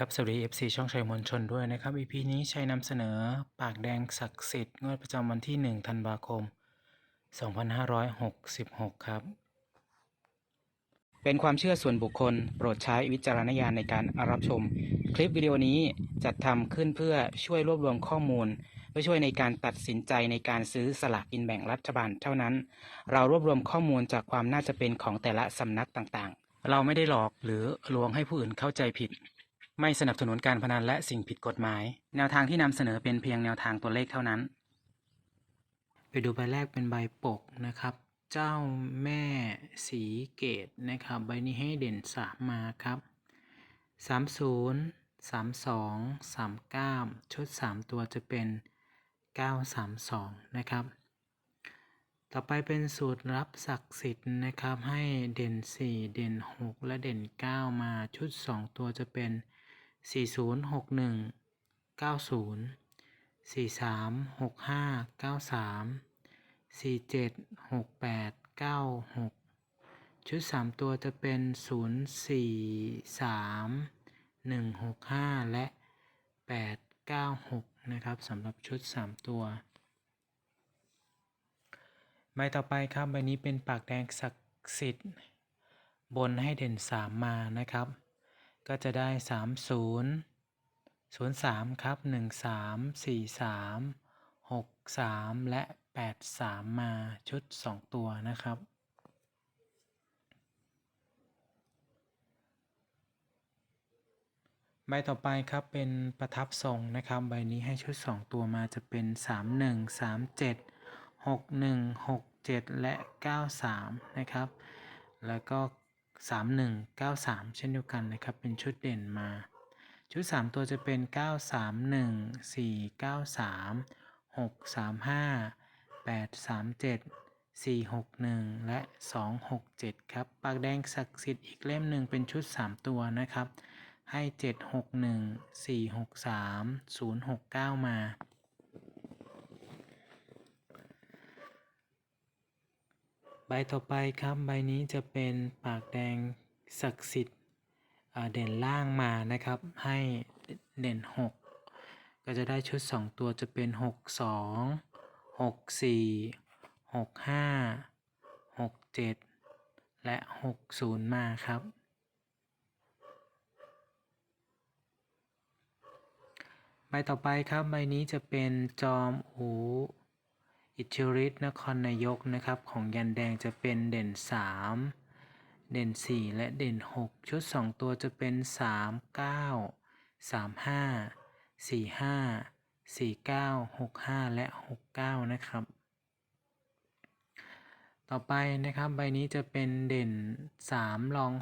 ครับสวัสดี FC ช่องชัยมวลชนด้วยนะครับ EP นี้ชัยนำเสนอปากแดงศักดิ์สิทธิ์งวดประจำวันที่ 1 ธันวาคม 2566 ครับ เป็นความเชื่อส่วนบุคคล โปรดใช้วิจารณญาณในการรับชม คลิปวิดีโอนี้จัดทำขึ้นเพื่อช่วยรวบรวมข้อมูล เพื่อช่วยในการตัดสินใจในการซื้อสลากกินแบ่งรัฐบาลเท่านั้น เรารวบรวมข้อมูลจากความน่าจะเป็นของแต่ละสำนักต่างๆ เราไม่ได้หลอกหรือลวงให้ผู้อื่นเข้าใจผิด ไม่สนับสนุนการพนันและสิ่งผิดกฎหมาย แนวทางที่นำเสนอเป็นเพียงแนวทางตัวเลขเท่านั้น ไปดูใบแรกเป็นใบปกนะครับ เจ้าแม่สีเกตนะครับ ใบนี้ให้เด่นสามมาครับสามศูนย์สามสองสามเก้าชุดสามตัวจะเป็นเก้าสามสองนะครับ ต่อไปเป็นสูตรรับศักดิ์สิทธิ์นะครับ ให้เด่น4เด่น6และเด่น9มาชุด2ตัวจะเป็น 40 61 90 43 65 93 47 68 96 ชุด 3 ตัวจะเป็น 043 165 และ 896 นะครับสำหรับชุด 3 ตัว ใบต่อไปครับใบนี้เป็นปากแดงศักดิ์สิทธิ์ บนให้เด่น 3 มานะครับ ก็จะได้ 30 03 ครับ 13 43 63 และ 83 มาชุด 2 ตัวนะครับ ใบต่อไปครับเป็นประทับทรงนะครับ ใบนี้ให้ชุด 2 ตัวมาจะเป็น 31 37 61 67 และ 93 นะครับ แล้วก็ 31 93 เช่นเดียวกันนะครับ เป็นชุดเด่นมา ชุด 3 ตัวจะเป็น 931 493 635 837 461 และ 267 ครับ ปากแดงศักดิ์สิทธิ์อีกเล่มหนึ่งเป็นชุด 3 ตัวนะครับ ให้ 761 463 069 มา ใบต่อไปครับใบนี้จะเป็นปากแดงศักดิ์สิทธิ์เด่นล่างมานะครับให้เด่น 6 ก็จะได้ชุด 2 ตัวจะเป็น 6 2 6 4 6 5 6 7 และ 60 มาครับ ใบต่อไปครับใบนี้จะเป็นจอมอู อิทธิฤทธิ์นครนายกนะครับของยันแดงจะเป็นเด่น 3 เด่น 4 และเด่น 6 ชุด 2 ตัวจะเป็น 3 9 3 5 4 5 4 9 6 5 และ 69 นะครับ ต่อไปนะครับใบนี้จะเป็นเด่น 3 รอง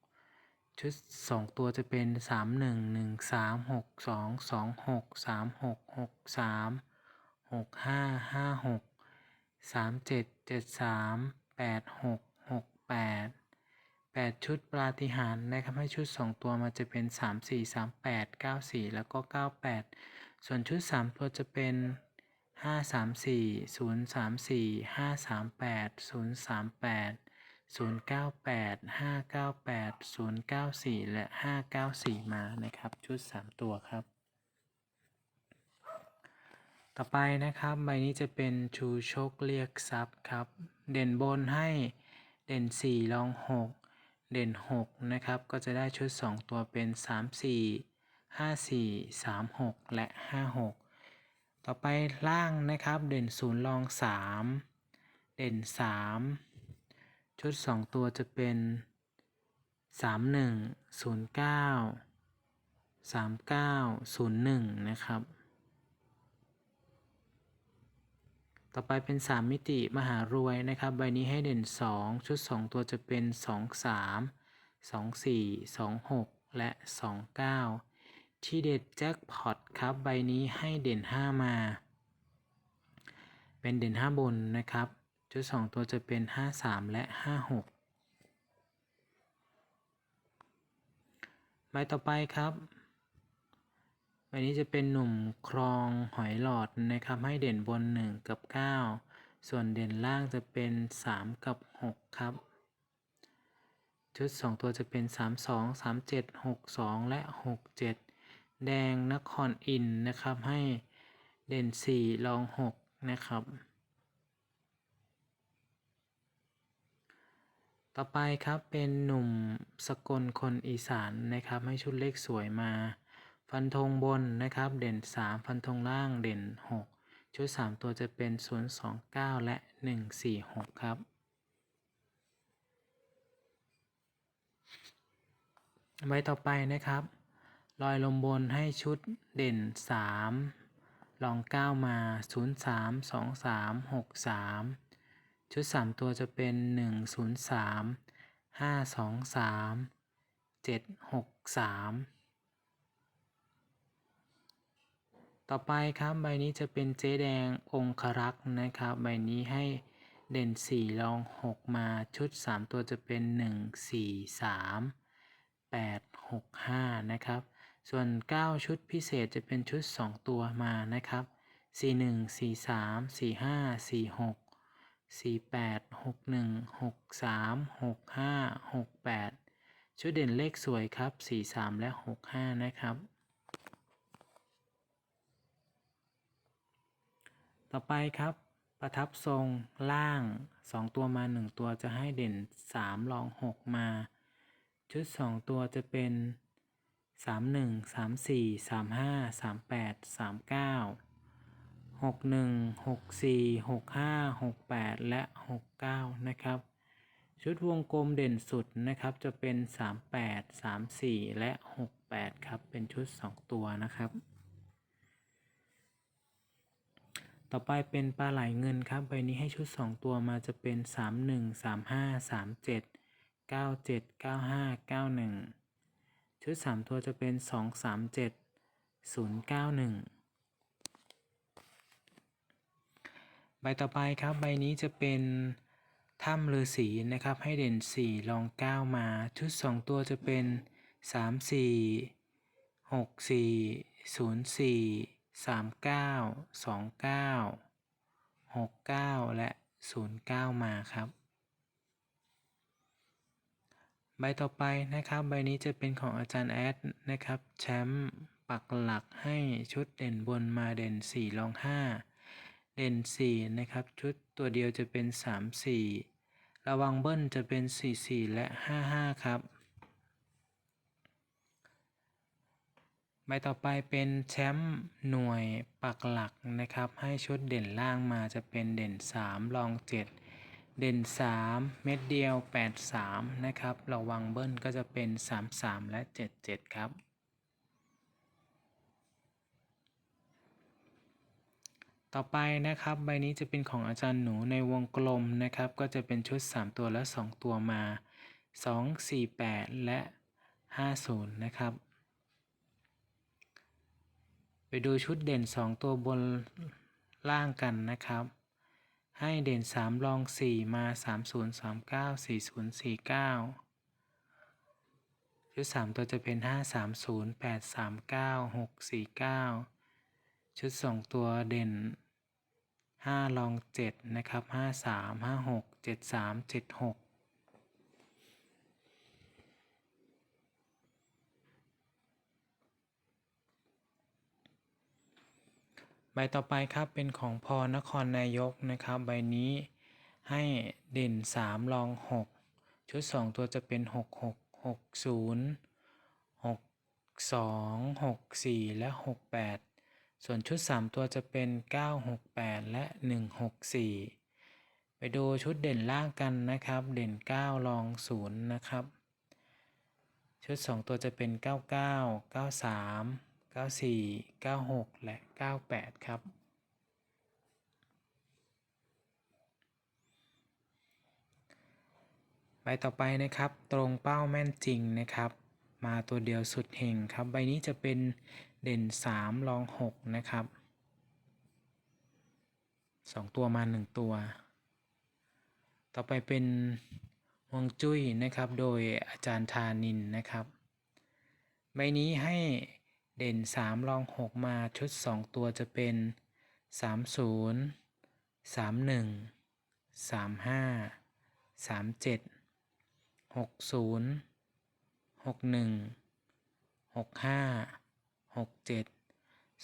6 ชุด 2 ตัวจะเป็น 3 1 1 3 6 2 2 6 3 6 6 3 6 5 5 6 3 7 7 3 8 6 6 8 8ชุดปาฏิหาริย์นะครับให้ชุด2ตัวมาจะเป็น3 4 3 8 9 4แล้วก็98ส่วนชุด3ตัวจะเป็น5 3 4 0 3 4 5 3 8 0 3 8 098 598 094และ594มานะครับชุด3ตัวครับ ต่อไปนะครับใบนี้จะเป็นชูโชคเรียกทรัพย์ครับ เด่นบนให้เด่น 4 รอง 6 เด่น 6 นะครับ ก็จะได้ชุด 2 ตัวเป็น 3 4 5 4 3 6 และ 5 6 ต่อไปล่างนะครับ เด่น 0 รอง 3 เด่น 3 ชุด 2 ตัวจะเป็น 3 1 0 9 3 9 0 1 นะครับ ต่อไปเป็น 3 มิติมหารวยนะครับ ใบนี้ให้เด่น 2 ชุด 2 ตัวจะเป็น 2 3 2 4 2 6 และ 29 ที่เด็ดแจ็คพอตครับ ใบนี้ให้เด่น 5 มา เป็นเด่น 5 บนนะครับ ชุด 2 ตัวจะเป็น 5 3 และ 5 6ใบต่อไปครับ ใบนี้จะเป็นหนุ่มครองหอยหลอดนะครับ ให้เด่นบน 1 กับ 9 ส่วนเด่นล่างจะเป็น 3 กับ 6 ครับ ชุด 2 ตัวจะเป็น 3 2 3 7 6 2 และ 6 7 แดงนครอินนะครับ ให้เด่น 4 รอง 6 นะครับ ต่อไปครับเป็นหนุ่มสกลคนอีสานนะครับ ให้ชุดเลขสวยมา ฟันธงบนนะครับ เด่น 3 ฟันธงล่างเด่น 6 ชุด 3 ตัวจะเป็น 0 2 9 และ 1 4 6 ครับ ไว้ต่อไปนะครับลอยลมบนให้ชุดเด่น 3 ลอง 9 มา 0 3 2 3 6 3 ชุด 3 ตัวจะเป็น 1 0 3 5 2 3 7 6 3 ต่อไปครับใบนี้จะเป็นเจ๊แดงองครักษ์นะครับ ใบนี้ให้เด่น4ลอง 6 มาชุด 3 ตัวจะเป็น 1 4 3 8 6 5 นะครับ ส่วน 9 ชุดพิเศษจะเป็นชุด 2 ตัวมานะครับ 4 1 4 3 4 5 4 6 4 8 6 1 6 3 6 5 6 8 ชุดเด่นเลขสวยครับ 4 3 และ 6 5 นะครับ ต่อไปครับ ประทับทรงล่าง 2 ตัวมา 1 ตัวจะให้เด่น 3 รอง 6 มา ชุด 2 ตัวจะเป็น 3 1 3 4 3 5 3 8 3 9 6 1 6 4 6 5 6 8 และ 6 9 นะครับ ชุดวงกลมเด่นสุดนะครับจะเป็น 3 8 3 4 และ 6 8 ครับ เป็นชุด 2 ตัวนะครับ ต่อไปเป็นปลาไหลเงินครับ ใบนี้ให้ชุด 2 ตัวมาจะเป็น 3 1 3 5 3 7 9 7 9 5 9 1 ชุด 3 ตัวจะเป็น 2 3 7 0 9 1 ใบต่อไปครับใบนี้จะเป็นถ้ำฤาษีนะครับ ให้เด่น 4 ลอง 9 มา ชุด 2 ตัวจะเป็น 3 4 6 4 0 4 3 9 2 9 6 9และ0 9มาครับ ใบต่อไปนะครับใบนี้จะเป็นของอาจารย์แอดนะครับแชมป์ปักหลักให้ชุดเด่นบนมาเด่น4ลอง5เด่น4นะครับชุดตัวเดียวจะเป็น3 4ระวังเบิ้ลจะเป็น4 4และ5 5ครับ ใบต่อไปเป็นแชมป์หน่วยปักหลักนะครับ ให้ชุดเด่นล่างมาจะเป็นเด่น3ลอง 7 เด่น 3 เม็ดเดียว 8 3 นะครับระวังเบิ้ลก็จะเป็น 3 3 และ 7 7 ครับ ต่อไปนะครับ ใบนี้จะเป็นของอาจารย์หนูในวงกลมนะครับ ก็จะเป็นชุด 3 ตัวและ 2 ตัวมา 2 4 8 และ 50 นะครับ ไปดูชุดเด่น 2 ตัวบนล่างกันนะครับ ให้เด่น 3 ลอง 4 มา 30 39 40 49 ชุด 3 ตัวจะเป็น 5 30 8 39 6 49 ชุด 2 ตัวเด่น 5 ลอง 7 นะครับ 5 3 5 6 7 3 7 6 ใบต่อไปครับเป็นของพรนครนายกนะครับ ใบนี้ให้เด่น3ลอง 6 ชุด 2 ตัวจะเป็น 6 6 6 0 6 2 6 4 และ 6 8 ส่วนชุด 3 ตัวจะเป็น 9 6 8 และ 1 6 4 ไปดูชุดเด่นล่างกันนะครับ เด่น9ลอง 0 นะครับ ชุด 2 ตัวจะเป็น 99 93 94 96 และ 98 ครับ ใบต่อไปนะครับ ตรงเป้าแม่นจริงนะครับ มาตัวเดียวสุดเฮงครับ ใบนี้จะเป็นเด่น3ลอง 6 นะครับ 2 ตัวมา 1 ตัว ต่อไปเป็นฮวงจุ้ยนะครับ โดยอาจารย์ธานินนะครับ ใบนี้ให้ เด่น3ลอง 6 มาชุด 2 ตัวจะเป็น 30 31 35 37หกศูนย์หกหนึ่งหกห้าหกเจ็ด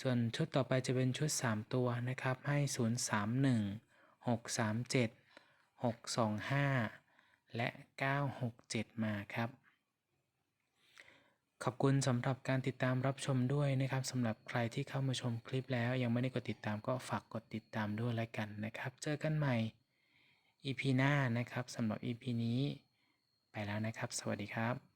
ส่วนชุดต่อไปจะเป็นชุด 3 ตัวนะครับ ให้ 0 3 1 6 3 7 6 2 5 และ 9 6 7 มาครับ ขอบคุณสำหรับการติดตามรับชมด้วยนะครับสำหรับใครที่เข้ามาชมคลิปแล้ว ยังไม่ได้กดติดตามก็ฝากกดติดตามด้วยแล้วกันนะครับ เจอกันใหม่ EP หน้านะครับสำหรับ EP นี้ ไปแล้วนะครับ สวัสดีครับ